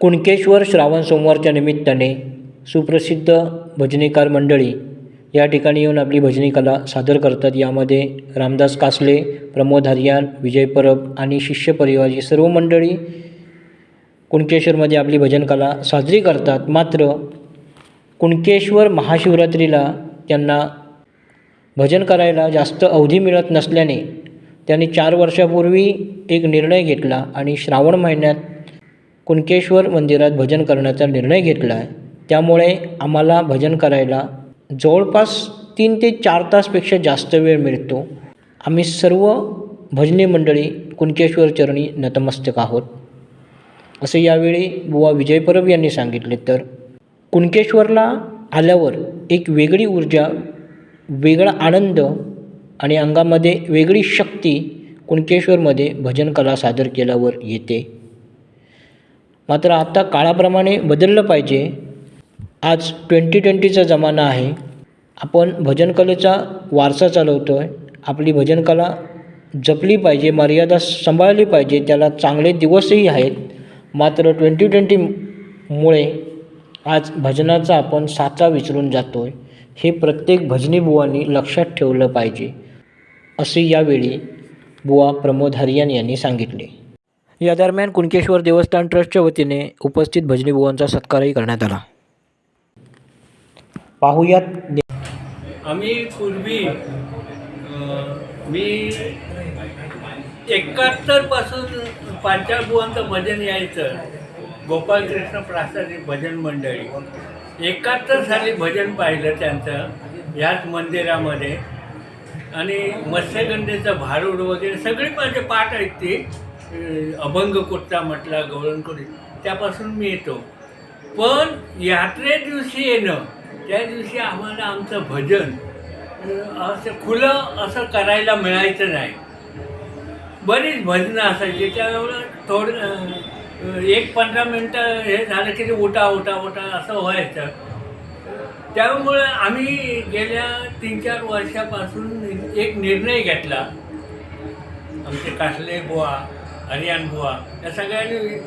कुणकेश्वर श्रावण सोमवारच्या निमित्ताने सुप्रसिद्ध भजनीकार मंडळी या ठिकाणी येऊन आपली भजनी कला सादर करतात. यामध्ये रामदास कासले प्रमोद हरियान विजय परब आणि शिष्य परिवार ही सर्व मंडळी कुणकेश्वरमध्ये आपली भजन कला साजरी करतात. मात्र कुणकेश्वर महाशिवरात्रीला त्यांना भजन करायला जास्त अवधी मिळत नसल्याने त्यांनी चार वर्षापूर्वी एक निर्णय घेतला आणि श्रावण महिन्यात कुणकेश्वर मंदिरात भजन करण्याचा निर्णय घेतला आहे त्यामुळे आम्हाला भजन करायला जवळपास तीन ते चार तासपेक्षा जास्त वेळ मिळतो. आम्ही सर्व भजनी मंडळी कुणकेश्वर चरणी नतमस्तक आहोत. असे यावेळी बुवा विजय परब यांनी सांगितले तर कुणकेश्वरला आल्यावर एक वेगळी ऊर्जा वेगळा आनंद आणि अंगामध्ये वेगळी शक्ती कुणकेश्वरमध्ये भजन कला सादर केल्यावर येते. मात्र आता काळाप्रमाणे बदललं पाहिजे. आज ट्वेंटी ट्वेंटीचा जमाना आहे. आपण भजनकलेचा वारसा चालवतो आहे आपली भजन कला जपली पाहिजे मर्यादा सांभाळली पाहिजे त्याला चांगले दिवसही आहेत. मात्र ट्वेंटी ट्वेंटीमुळे आज भजनाचा आपण साचा विसरून जातो आहे हे प्रत्येक भजनी बुवांनी लक्षात ठेवलं पाहिजे. असे यावेळी बुवा प्रमोद हरियान यांनी सांगितले. या दरम्यान कुणकेश्वर देवस्थान ट्रस्टच्या वतीने उपस्थित भजनी बुवांचा सत्कारही करण्यात आला. पाहुयात आम्ही पूर्वी मी एकाहत्तरपासून पांचाळबुवांचं भजन यायचं. गोपालकृष्ण प्रासादी भजन मंडळी. एकाहत्तर साली भजन पाहिलं त्यांचं ह्याच मंदिरामध्ये. आणि मत्स्यगंधेचं भारूड वगैरे सगळी माझे पाठ आहेत ती अभंग कुर्ता म्हटला गवळणकोडी त्यापासून मी येतो. पण यात्रे दिवशी येणं त्या दिवशी आम्हाला आमचं भजन असं खुलं असं करायला मिळायचं नाही. बरीच भजनं असायची त्यामुळं थोडं एक पंधरा मिनटं हे झालं की ते उठा उठा उठा असं व्हायचं. त्यामुळं आम्ही गेल्या तीन चार वर्षापासून एक निर्णय घेतला. आमचे कासले बुवा हरियाण बुवा या सगळ्यांनी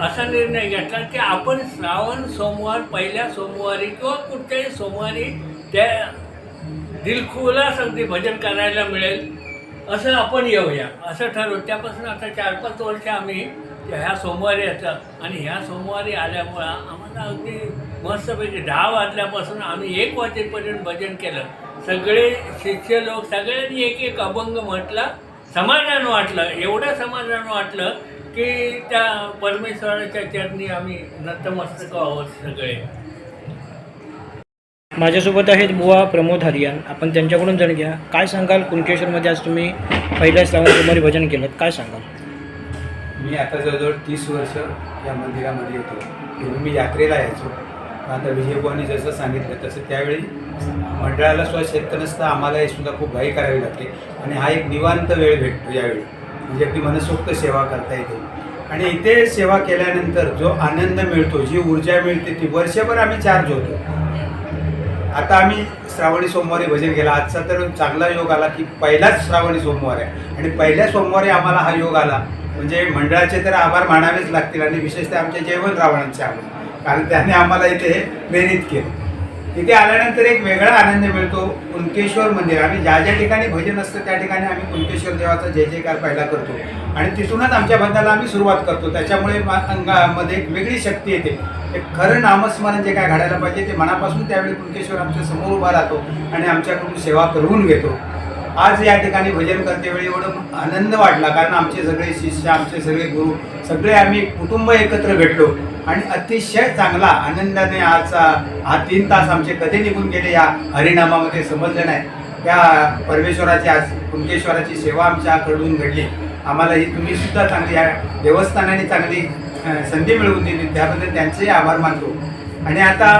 असा निर्णय घेतला की आपण श्रावण सोमवार पहिल्या सोमवारी किंवा कुठच्याही सोमवारी त्या दिलखुलास अगदी भजन करायला मिळेल. असं आपण येऊया. असं ठरवू. त्यापासून आता चार पाच वर्ष आम्ही ह्या सोमवारी येतात आणि ह्या सोमवारी आल्यामुळं आम्हाला अगदी मस्तपैकी दहा वाजल्यापासून आम्ही एक वाजेपर्यंत भजन केलं. सगळे शिष्य लोक सगळ्यांनी एक एक अभंग म्हटला. समाधान वाटलं एवढं समाधान वाटलं की त्या परमेश्वराच्या चरणी आम्ही नतमस्तक आहोत सगळे. माझ्यासोबत आहेत बुवा प्रमोद हरियान. आपण त्यांच्याकडून जाणून घ्या. काय सांगाल? कुणकेश्वरमध्ये आज तुम्ही पहिल्या श्रावण सोमवारी भजन केलं काय सांगाल? मी आता जवळजवळ तीस वर्ष या मंदिरामध्ये येतो. मी यात्रेला यायचो. आता विजयभवानी जसं सांगितलं तसं त्यावेळी मंडळाला स्वशक्त नसतं आम्हाला हे सुद्धा खूप घाई करावी लागते. आणि हा एक निवांत वेळ भेटतो यावेळी. म्हणजे अगदी मनसोक्त सेवा करता येते. आणि इथे सेवा केल्यानंतर जो आनंद मिळतो जी ऊर्जा मिळते ती वर्षभर आम्ही चार्ज होतो. आता आम्ही श्रावणी सोमवारी भजन केला. आजचा तर चांगला योग आला की पहिलाच श्रावणी सोमवार आहे. आणि पहिल्या सोमवारी आम्हाला हा योग आला. म्हणजे मंडळाचे तर आभार मानावेच लागतील आणि विशेषतः आमच्या जयवंत रावणांचे आभार. कारण त्याने आम्हाला इथे प्रेरित केलं. तिथे आल्यानंतर एक वेगळा आनंद मिळतो. कुणकेश्वर मंदिर. आम्ही ज्या ज्या ठिकाणी भजन असतं त्या ठिकाणी आम्ही कुणकेश्वर देवाचा जय जयकार पहिला करतो. आणि तिथूनच आमच्या बंधाला आम्ही सुरुवात करतो. त्याच्यामुळे मा- अंगामध्ये एक वेगळी शक्ती येते. एक खरं नामस्मरण जे काय घडायला पाहिजे ते मनापासून त्यावेळी कुणकेश्वर आमच्यासमोर उभा राहतो आणि आमच्याकडून सेवा करून घेतो. आज या ठिकाणी भजन करतेवेळी एवढं आनंद वाटला कारण आमचे सगळे शिष्य आमचे सगळे गुरु सगळे आम्ही कुटुंब एकत्र भेटलो. आणि अतिशय चांगला आनंदाने आजचा हा तीन तास आमचे कधी निघून गेले या हरिनामामध्ये समजलं नाही. त्या परमेश्वराची आज कुंकेश्वराची सेवा आमच्याकडून घडली. आम्हाला ही तुम्ही सुद्धा चांगली या देवस्थानाने चांगली संधी मिळवून दिली. त्याबद्दल त्यांचेही आभार मानतो. आणि आता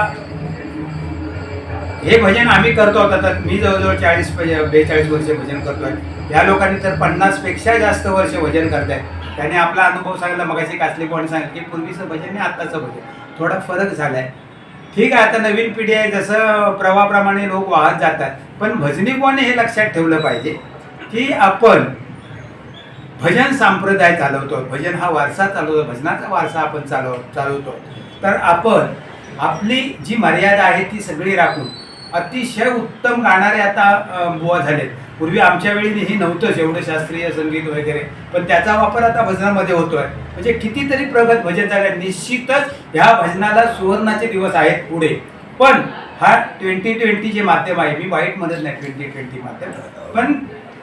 हे भजन आम्ही करतो आता. तर मी जवळजवळ चाळीस बेचाळीस वर्ष भजन करतोय या लोकांनी तर पन्नासपेक्षा जास्त वर्ष भजन करत आहे त्याने आपला अनुभव सांगितला मगाशी कासले कोण सांगितलं की पूर्वीचं भजन आणि आत्ताचं भजन. थोडा फरक झाला आहे ठीक आहे आता नवीन पिढी आहे जसं प्रवाहाप्रमाणे लोक वाहत जातात पण भजनी कोणी हे लक्षात ठेवलं पाहिजे की आपण भजन संप्रदाय चालवतो भजन हा वारसा चालवतो भजनाचा वारसा आपण चालव चालवतो तर आपण आपली जी मर्यादा आहे ती सगळी राखून अतिशय उत्तम गाणारे आता बुवा झालेत. पूर्वी आमच्या वेळी हे नव्हतंच एवढं शास्त्रीय संगीत वगैरे. पण त्याचा वापर आता भजनामध्ये होतोय. म्हणजे कितीतरी प्रगत भजन झाले निश्चितच ह्या भजनाला सुवर्णाचे दिवस आहेत पुढे. पण हा ट्वेंटी ट्वेंटी जे माध्यम आहे मी वाईट म्हणत नाही ट्वेंटी ट्वेंटी माध्यम. पण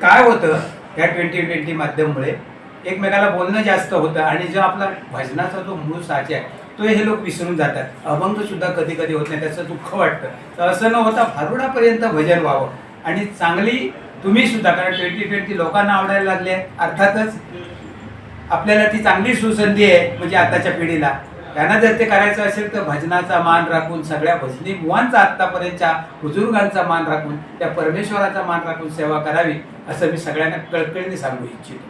काय होतं ह्या ट्वेंटी ट्वेंटी माध्यममुळे एकमेकाला बोलणं जास्त होतं आणि जो आपला भजनाचा जो मूळ साचे आहे तो हे लोक विसरून जातात. अभंग सुद्धा कधी कधी होत नाही त्याचं दुःख वाटतं. तर असं न होता फारुडापर्यंत भजन व्हावं. आणि चांगली तुम्ही सुद्धा कारण ट्वेंटी ट्वेंटी लोकांना आवडायला लागले अर्थातच आपल्याला ती चांगली सुसंधी आहे म्हणजे आताच्या पिढीला. त्यांना जर ते करायचं असेल तर भजनाचा मान राखून सगळ्या भजनी मुवांचा आत्तापर्यंतच्या बुजुर्गांचा मान राखून त्या परमेश्वराचा मान राखून सेवा करावी असं मी सगळ्यांना कळकळीने सांगू इच्छितो.